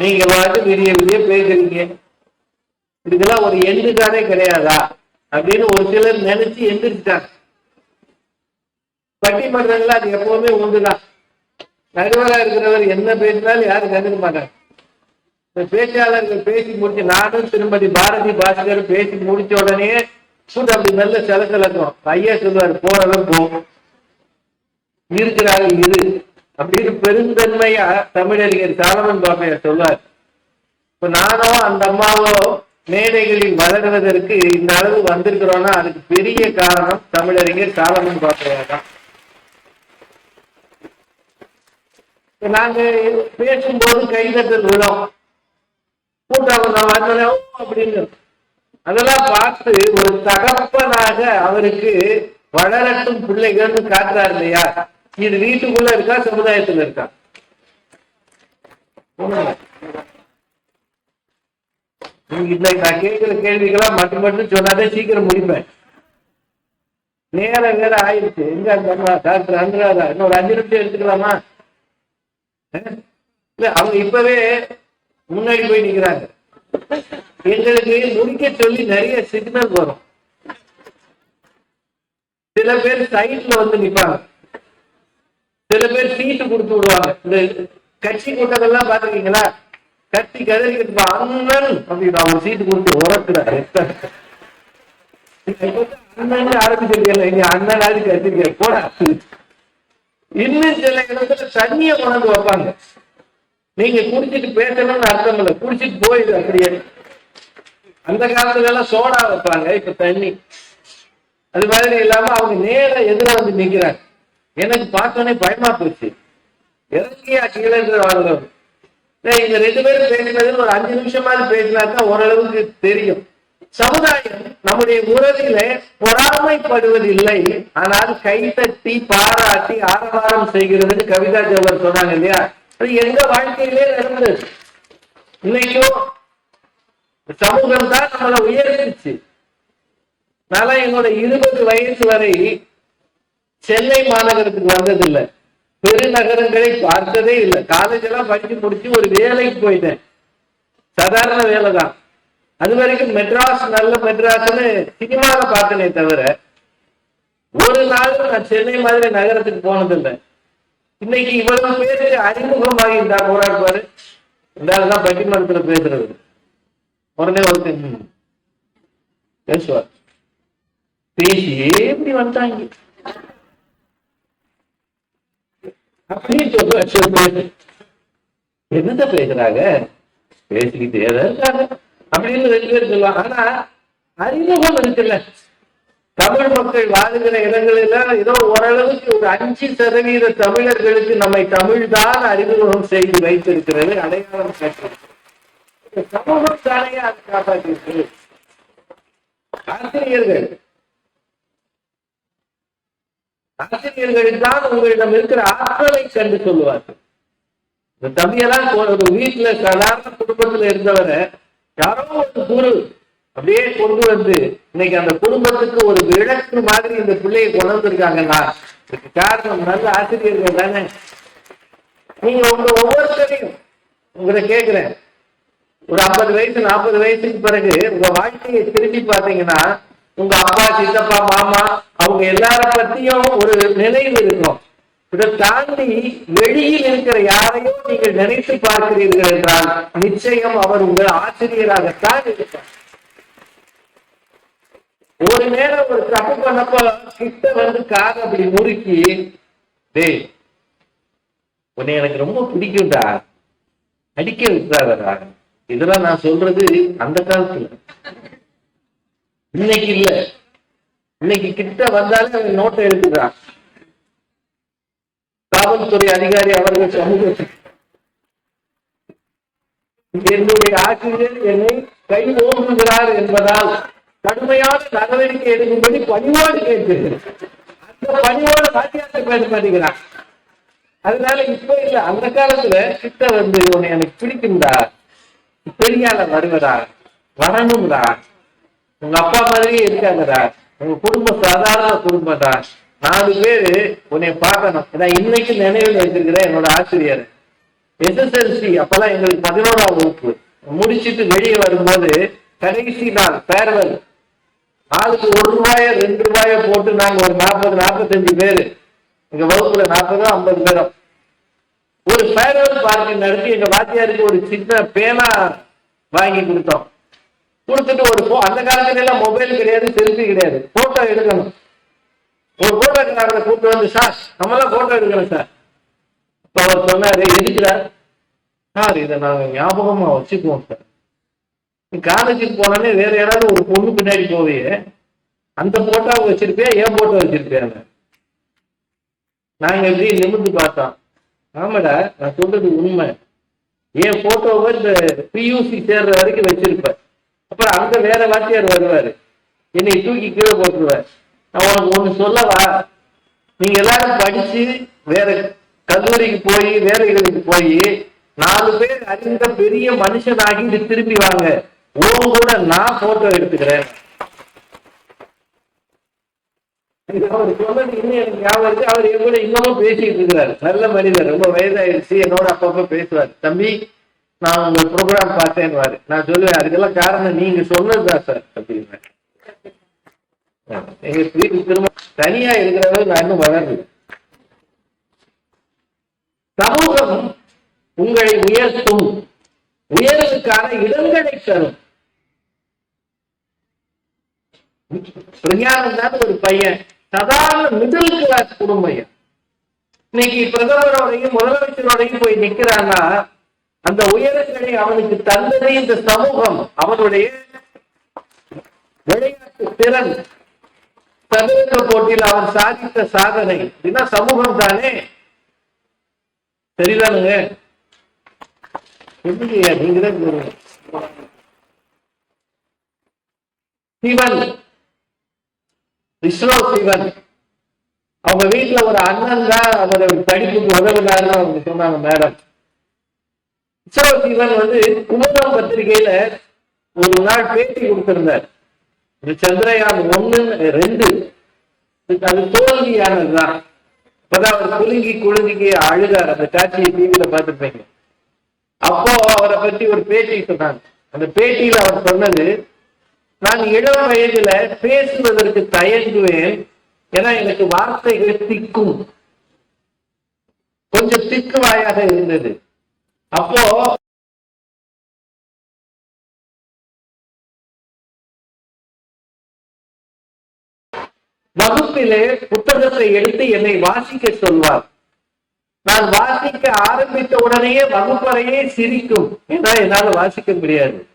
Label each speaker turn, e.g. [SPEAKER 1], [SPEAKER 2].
[SPEAKER 1] நீங்க பார்த்து விடிய விடிய பேசுறீங்க. இதுக்கெல்லாம் ஒரு எண்டுகாரே கிடையாதா? அப்படின்னு ஒரு சிலர் நினைச்சு எந்திரிச்சிட்டாங்க. பட்டிமன்றங்கள் அது எப்பவுமே உண்டுதான். நடுவரா இருக்கிறவர் என்ன பேசினாலும் யாரும் கண்டுக்க மாட்டாங்க. இந்த பேச்சாளர்கள் பேசி முடிச்சு நானும் திருமதி பாரதி பாஸ்கர் பேசி முடிச்ச உடனே சூட் அப்படி நல்ல சில சலசலக்கும். ஐயா சொல்லுவார் போறதும் போகும் இருக்கிறார்கள் இரு. அப்படின்னு பெருந்தன்மையா தமிழறிஞர் சாலமன் பாப்பையார் சொல்வார். இப்ப நானோ அந்த அம்மாவோ மேடைகளில் வளர்வதற்கு இந்த அளவு வந்திருக்கிறோம்னா அதுக்கு பெரிய காரணம் தமிழறிஞர் சாலமன் பாப்பையா தான். நாங்க பேசும்போது கைதட்டல் விழும். கூட்டம் வந்தோம் அப்படின்னு. அதெல்லாம் பார்த்து ஒரு தகப்பனாக அவருக்கு வளரட்டும் பிள்ளைகள்னு காட்டுறாரு இல்லையா? இது வீட்டுக்குள்ள இருக்கா சமுதாயத்துல இருக்கா? உண்மையா? நான் கேட்கிற கேள்விகளா மட்டும் மட்டும் சொன்னாதே சீக்கிரம் முடிப்பேன். நேரம் வேற ஆயிடுச்சு. எங்க அந்த டாக்டர் அனுராதா. இன்னொரு அஞ்சு நிமிஷம் எடுத்துக்கலாமா? இல்ல அவங்க இப்பவே முன்னாடி போய் நிக்கிறாங்க. எங்களுக்கு முடிக்க சொல்லி நிறைய சிக்னல் வரும். சில பேர் சைட்ல வந்து நிப்பாங்க. சில பேர் சீட்டு கொடுத்து விடுவாங்க. இந்த கட்சி கூட்டங்கள்லாம் பாத்துருக்கீங்களா கட்சி கதறிக்கிட்டு அண்ணன் அப்படின்னு அவர் சீட்டு கொடுத்து உறக்குறாரு அண்ணன் ஆரம்பிச்சிருக்கல இங்க அண்ணன் ஆதி கத்திருக்க போட இன்னும் சில இடத்துல தண்ணிய கொண்டாந்து வைப்பாங்க. நீங்க குடிச்சிட்டு பேசணும்னு அர்த்தம் இல்லை. குடிச்சிட்டு போயிடு அப்படியே. அந்த காலத்துல எல்லாம் சோடா வைப்பாங்க இப்ப தண்ணி. அது மாதிரி இல்லாம அவங்க நேர எதிர வந்து நிக்கிறாங்க. எனக்கு பார்த்தோன்னே பயமா போச்சு. இறங்கியா கீழே வாழ்ந்தோம் இங்க ரெண்டு பேரும் பேசினது ஒரு அஞ்சு நிமிஷமாவது பேசினாக்கா ஓரளவுக்கு தெரியும். சமுதாயம் நம்முடைய உறவில பொறாமைப்படுவதில்லை. ஆனால் கைத்தட்டி பாராட்டி ஆரவாரம் செய்கிறதுன்னு கவிதா ஜவர் சொன்னாங்க இல்லையா? அது எங்க வாழ்க்கையிலே நடந்தது. இன்னைக்கும் சமூகம் தான் நம்மளை உயர்ந்துச்சு நான் என்னோட இருபது வயசு வரை சென்னை மாநகரத்துக்கு வந்ததில்லை. பெருநகரங்களை பார்த்ததே இல்லை. காலேஜ் எல்லாம் படிச்சு முடிச்சு ஒரு வேலைக்கு போயிட்டேன். சாதாரண வேலை தான் அது வரைக்கும் மெட்ராஸ் நல்ல மெட்ராஸ்னு சினிமாவை பார்த்தனே தவிர ஒரு நாள் நான் சென்னை மாதிரி நகரத்துக்கு போனதில்லை. இன்னைக்கு இவ்வளவு பேரு அறிமுகமாகி இருந்தா போராடுவாரு இருந்தாலும் இந்த தான் பட்டிமன்றத்துல பேசுறது. உடனே ஒருத்தன் பேசுவார். பேசி இப்படி வந்துட்டாங்க. அப்படின்னு சொல்லுவார் சொல்லுவாரு என்னத்த பேசுறாங்க பேசிக்கிட்டே இருக்காங்க அப்படின்னு ரெண்டு பேர் சொல்லுவாங்க ஆனா அறிமுகம் இருக்குல்ல தமிழ் மக்கள் வாழுகிற இடங்களில் ஏதோ ஓரளவுக்கு ஒரு அஞ்சு சதவீத தமிழர்களுக்கு நம்மை தமிழ் தான் அறிமுகம் செய்து வைத்திருக்கிறது அடையாளம் காட்டுறது இந்த சமூகம் தானே அதை காப்பாற்றிருக்கு ஆசிரியர்கள். ஆசிரியர்கள் தான் உங்களிடம் இருக்கிற ஆற்றலை கண்டு சொல்லுவார்கள். இந்த தம்பியெல்லாம் ஒரு வீட்டுல சாதாரண குடும்பத்துல இருந்தவரை யாரோ ஒரு குரு அப்படியே கொண்டு வந்து இன்னைக்கு அந்த குடும்பத்துக்கு ஒரு விளக்கு மாதிரி இந்த பிள்ளையை கொண்டு வந்திருக்காங்கன்னா இதுக்கு காரணம் நல்ல ஆசிரியர்கள் தானே? நீங்க உங்க ஒவ்வொருத்தரையும் உங்களை கேட்கிறேன். ஒரு ஐம்பது வயசு நாற்பது வயசுக்கு பிறகு உங்க வாழ்க்கையை திரும்பி பார்த்தீங்கன்னா உங்க அப்பா சித்தப்பா மாமா அவங்க எல்லார பத்தியும் ஒரு நினைவு இருக்கும். இதை தாண்டி வெளியில் இருக்கிற யாரையும் நீங்கள் நினைத்து பார்க்கிறீர்கள் என்றால் நிச்சயம் அவர் உங்கள் ஆசிரியராகத்தான் இருப்பார். ஒரு நேரம் ஒரு தப்பு பண்ணப்ப கிட்ட வந்து காதை அப்படி முறுக்கி டேய் உன்னை எனக்கு ரொம்ப பிடிக்கும்டா. அடிக்க விட்டுறாதடா இதெல்லாம் நான் சொல்றது அந்த காலத்துல. இன்னைக்கு இல்ல. இன்னைக்கு கிட்ட வந்தாலும் நோட்டை எடுத்துக்கிறான் காவல்துறை அதிகாரி அவர்கள் சமூகத்துக்கு. என்னுடைய ஆசிரியர் என்னை கை ஓங்குகிறார் என்பதால் கடுமையான நடவடிக்கை எடுக்கும்படி பணிவோடு கேட்கிறேன். அந்த பணிவோடு வாத்தியார்ட்ட பேச மாட்டேங்கிறான் அதனால இப்ப இல்ல அந்த காலத்துல கிட்ட வந்து உன்னை எனக்கு பிடிக்கும்டா. பெரியால வருவடா? வரணும்டா. உங்க அப்பா மாதிரியே இருக்காங்கடா உங்க குடும்பம் சாதாரண குடும்பம்டா நாலு பேரு உன்னை பார்க்கணும். ஏன்னா இன்னைக்கு நினைவில் வச்சிருக்கிற என்னோட ஆசிரியர். எஸ்எஸ்எல்சி அப்பெல்லாம் எங்களுக்கு பதினோராம் வகுப்பு. முடிச்சிட்டு வெளியே வரும்போது கடைசி நாள் ஃபேர்வெல் ஆளுக்கு ஒரு ரூபாய ரெண்டு ரூபாய போட்டு நாங்க ஒரு நாற்பது நாற்பத்தஞ்சு பேரு. எங்க வகுப்புல நாற்பதோ ஐம்பது பேரும் ஒரு ஃபேர்வெல் பார்ட்டி நடத்தி எங்க வாத்தியாருக்கு ஒரு சின்ன பேனா வாங்கி கொடுத்தோம். கொடுத்துட்டு ஒரு அந்த காலத்துல எல்லாம் மொபைல் கிடையாது செல்ஃபி கிடையாது. போட்டோ எடுக்கணும். ஒரு போட்டோகிராஃபரை கூப்பிட்டு வந்து சார் தான் போட்டோ எடுக்கணும் சார் இப்ப அவர் சொன்னாரு எதுக்குறார் சார் இதை நாங்க ஞாபகமா வச்சுக்குவோம் சார் காலேஜுக்கு போனாலே வேற யாராவது ஒரு பொண்ணு பின்னாடி போவியே அந்த போட்டோ வச்சிருப்பியா ஏன் போட்டோ வச்சிருப்பேன் நாங்க எப்படி நிமிர்ந்து பார்த்தோம். ஆமாடா நான் சொல்றது உண்மை. என் போட்டோவை இந்த பியூசி சேர்ற வரைக்கும் வச்சிருப்பேன். அப்புறம் வேற வாத்தியார் வருவாரு. என்னை தூக்கி கீழே போட்டுருவார். நான் உனக்கு ஒன்று சொல்லவா? நீங்க எல்லாரும் படிச்சு வேற கல்லூரிக்கு போய் வேலைகளுக்கு போய் நாலு பேர் அறிந்த பெரிய மனுஷனாகி இங்க திரும்பி வாங்க. உன் கூட நான் போட்டோ எடுத்துக்கிறேன். அவர் சொன்னது இன்னும் எனக்கு ஞாபகம் இருக்கு. அவர் என் கூட இன்னமும் பேசிட்டு இருக்கிறாரு. நல்ல மனிதர் ரொம்ப வயதாயிருச்சு. என்னோட அப்பப்ப பேசுவார். தம்பி நான் உங்க ப்ரோக்ராம் பார்த்தேன்னுவாரு நான் சொல்லுவேன் அதுக்கெல்லாம் காரணம் நீங்க சொன்னதுதான் சார் அப்படின்னு. எங்க வீட்டுக்கு திரும்ப தனியா இருக்கிறத நான் இன்னும் வளரல. சமூகம் உங்களை உயர்த்தும் உயர்வுக்கான இடங்களை தரும். பிரஞானந்தான் ஒரு பையன் சாதாரண மிடில் கிளாஸ் குடும்பம் இன்னைக்கு பிரதமரோடையும் முதலமைச்சரோடையும் போய் நிக்கிறான்னா அந்த உயரங்களை அவனுக்கு தந்தது இந்த சமூகம். அவனுடைய விளையாட்டு திறன். சதுரங்க போட்டியில் அவன் சாதித்த சாதனை. இதுனா சமூகம் தானே? சரிதானுங்க எப்படியா நீங்க தான் சிவன். விஸ்வ சிவன். அவங்க வீட்டுல ஒரு அண்ணன் தான் அவரை படிப்புக்கு உதவினாருன்னு அவங்க சொன்னாங்க மேடம். விஸ்வ சிவன் வந்து குமுதம் பத்திரிகையில ஒரு நாள் பேட்டி கொடுத்திருந்தார். சந்திரயான் ஒண்ணு ரெண்டு. அது தோல்வியானதுதான். இப்பதான் அவர் குலுங்கி குலுங்கி அழுதார். அந்த காட்சியை டிவியில பார்த்துருப்பீங்க. அப்போ அவரை பத்தி ஒரு பேட்டி சொன்னாங்க. அந்த பேட்டியில அவர் சொன்னது நான் இளம் வயதுல பேசுவதற்கு தயங்குவேன். ஏன்னா எனக்கு வார்த்தைகள் திக்கும். கொஞ்சம் திக்குவாயாக இருந்தது. அப்போ வகுப்பிலே புத்தகத்தை எடுத்து என்னை வாசிக்க சொல்வார். நான் வாசிக்க ஆரம்பித்த உடனேயே வகுப்பறையே சிரிக்கும். ஏன்னா என்னால வாசிக்க முடியாது.